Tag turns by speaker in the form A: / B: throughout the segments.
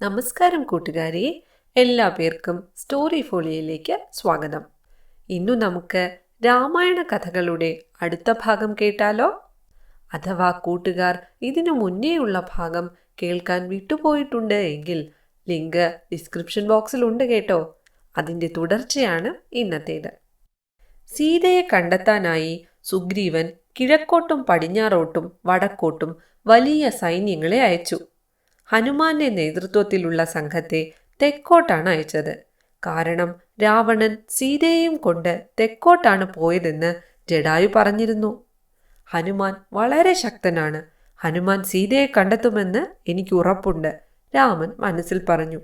A: നമസ്കാരം കൂട്ടുകാരെ എല്ലാ പേർക്കും സ്റ്റോറി ഫോളിയയിലേക്ക് സ്വാഗതം. ഇന്നു നമുക്ക് രാമായണ കഥകളുടെ അടുത്ത ഭാഗം കേട്ടാലോ? അഥവാ കൂട്ടുകാർ ഇതിനു മുന്നേയുള്ള ഭാഗം കേൾക്കാൻ വിട്ടുപോയിട്ടുണ്ട് എങ്കിൽ ലിങ്ക് ഡിസ്ക്രിപ്ഷൻ ബോക്സിൽ ഉണ്ട് കേട്ടോ. അതിന്റെ തുടർച്ചയാണ് ഇന്നത്തേത്. സീതയെ കണ്ടെത്താനായി സുഗ്രീവൻ കിഴക്കോട്ടും പടിഞ്ഞാറോട്ടും വടക്കോട്ടും വലിയ സൈന്യങ്ങളെ അയച്ചു. ഹനുമാന്റെ നേതൃത്വത്തിലുള്ള സംഘത്തെ തെക്കോട്ടാണ് അയച്ചത്. കാരണം രാവണൻ സീതയെയും കൊണ്ട് തെക്കോട്ടാണ് പോയതെന്ന് ജഡായു പറഞ്ഞിരുന്നു. ഹനുമാൻ വളരെ ശക്തനാണ്. ഹനുമാൻ സീതയെ കണ്ടെത്തുമെന്ന് എനിക്ക് ഉറപ്പുണ്ട് രാമൻ മനസ്സിൽ പറഞ്ഞു.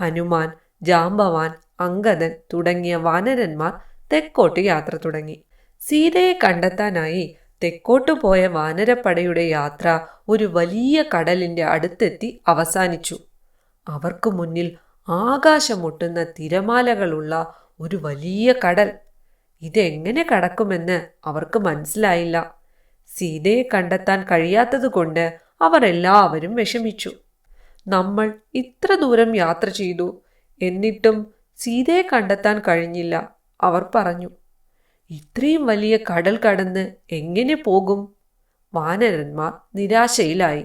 A: ഹനുമാൻ ജാമ്പവാൻ അങ്കദൻ തുടങ്ങിയ വാനരന്മാർ തെക്കോട്ട് യാത്ര തുടങ്ങി. സീതയെ കണ്ടെത്താനായി തെക്കോട്ടു പോയ വാനരപ്പടയുടെ യാത്ര ഒരു വലിയ കടലിന്റെ അടുത്തെത്തി അവസാനിച്ചു. അവർക്ക് മുന്നിൽ ആകാശമൊട്ടുന്ന തിരമാലകളുള്ള ഒരു വലിയ കടൽ. ഇതെങ്ങനെ കടക്കുമെന്ന് അവർക്ക് മനസ്സിലായില്ല. സീതയെ കണ്ടെത്താൻ കഴിയാത്തതുകൊണ്ട് അവർ എല്ലാവരും വിഷമിച്ചു. നമ്മൾ ഇത്ര ദൂരം യാത്ര ചെയ്തു. എന്നിട്ടും സീതയെ കണ്ടെത്താൻ കഴിഞ്ഞില്ല അവർ പറഞ്ഞു. ഇത്രയും വലിയ കടൽ കടന്ന് എങ്ങനെ പോകും? വാനരന്മാർ നിരാശയിലായി.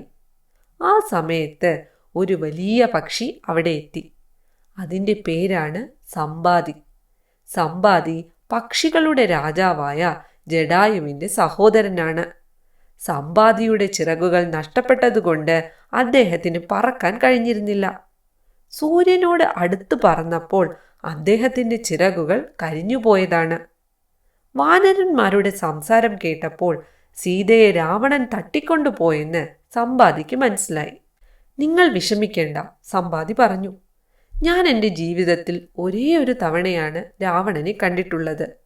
A: ആ സമയത്ത് ഒരു വലിയ പക്ഷി അവിടെ എത്തി. അതിന്റെ പേരാണ് സമ്പാതി. സമ്പാതി പക്ഷികളുടെ രാജാവായ ജഡായുവിന്റെ സഹോദരനാണ്. സമ്പാദിയുടെ ചിറകുകൾ നഷ്ടപ്പെട്ടതുകൊണ്ട് അദ്ദേഹത്തിന് പറക്കാൻ കഴിഞ്ഞിരുന്നില്ല. സൂര്യനോട് അടുത്ത് പറന്നപ്പോൾ അദ്ദേഹത്തിന്റെ ചിറകുകൾ കരിഞ്ഞുപോയതാണ്. വാനരന്മാരുടെ സംസാരം കേട്ടപ്പോൾ സീതയെ രാവണൻ തട്ടിക്കൊണ്ടുപോയെന്ന് സമ്പാദിക്ക് മനസ്സിലായി. നിങ്ങൾ വിഷമിക്കേണ്ട സമ്പാദി പറഞ്ഞു. ഞാൻ എന്റെ ജീവിതത്തിൽ ഒരേ ഒരു തവണയാണ് രാവണനെ കണ്ടിട്ടുള്ളത്.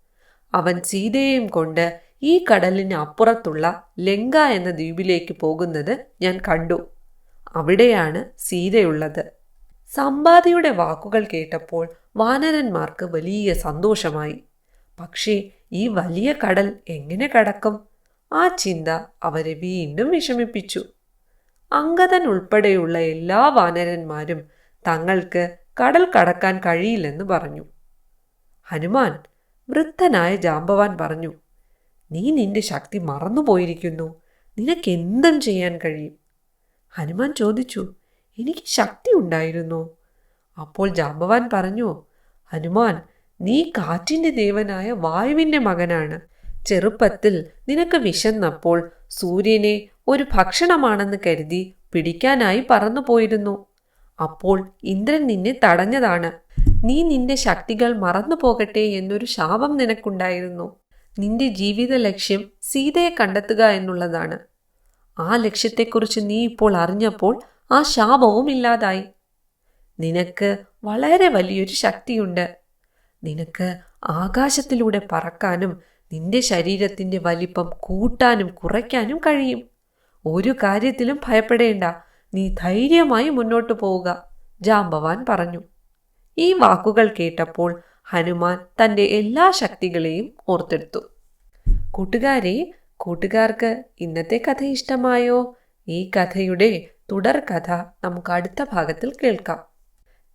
A: അവൻ സീതയെയും കൊണ്ട് ഈ കടലിന് അപ്പുറത്തുള്ള ലങ്ക എന്ന ദ്വീപിലേക്ക് പോകുന്നത് ഞാൻ കണ്ടു. അവിടെയാണ് സീതയുള്ളത്. സമ്പാദിയുടെ വാക്കുകൾ കേട്ടപ്പോൾ വാനരന്മാർക്ക് വലിയ സന്തോഷമായി. പക്ഷേ ഈ വലിയ കടൽ എങ്ങനെ കടക്കും? ആ ചിന്ത അവരെ വീണ്ടും വിഷമിപ്പിച്ചു. അങ്കദൻ ഉൾപ്പെടെയുള്ള എല്ലാ വാനരന്മാരും തങ്ങൾക്ക് കടൽ കടക്കാൻ കഴിയില്ലെന്ന് പറഞ്ഞു. ഹനുമാൻ വൃദ്ധനായ ജാമ്പവാൻ പറഞ്ഞു നീ നിന്റെ ശക്തി മറന്നുപോയിരിക്കുന്നു നിനക്ക് എന്തും ചെയ്യാൻ കഴിയും. ഹനുമാൻ ചോദിച്ചു എനിക്ക് ശക്തി ഉണ്ടായിരുന്നു. അപ്പോൾ ജാമ്പവാൻ പറഞ്ഞു ഹനുമാൻ നീ കാറ്റിന്റെ ദേവനായ വായുവിന്റെ മകനാണ്. ചെറുപ്പത്തിൽ നിനക്ക് വിശന്നപ്പോൾ സൂര്യനെ ഒരു ഭക്ഷണമാണെന്ന് കരുതി പിടിക്കാനായി പറന്നു പോയിരുന്നു. അപ്പോൾ ഇന്ദ്രൻ നിന്നെ തടഞ്ഞതാണ്. നീ നിന്റെ ശക്തികൾ മറന്നു പോകട്ടെ എന്നൊരു ശാപം നിനക്കുണ്ടായിരുന്നു. നിന്റെ ജീവിത ലക്ഷ്യം സീതയെ കണ്ടെത്തുക എന്നുള്ളതാണ്. ആ ലക്ഷ്യത്തെക്കുറിച്ച് നീ ഇപ്പോൾ അറിഞ്ഞപ്പോൾ ആ ശാപവും ഇല്ലാതായി. നിനക്ക് വളരെ വലിയൊരു ശക്തിയുണ്ട്. നിനക്ക് ആകാശത്തിലൂടെ പറക്കാനും നിന്റെ ശരീരത്തിന്റെ വലിപ്പം കൂട്ടാനും കുറയ്ക്കാനും കഴിയും. ഒരു കാര്യത്തിലും ഭയപ്പെടേണ്ട. നീ ധൈര്യമായി മുന്നോട്ട് പോവുക ജാംബവാൻ പറഞ്ഞു. ഈ വാക്കുകൾ കേട്ടപ്പോൾ ഹനുമാൻ തന്റെ എല്ലാ ശക്തികളെയും ഓർത്തെടുത്തു. കൂട്ടുകാരെ കൂട്ടുകാർക്ക് ഇന്നത്തെ കഥ ഇഷ്ടമായോ? ഈ കഥയുടെ തുടർ കഥ നമുക്ക് അടുത്ത ഭാഗത്തിൽ കേൾക്കാം.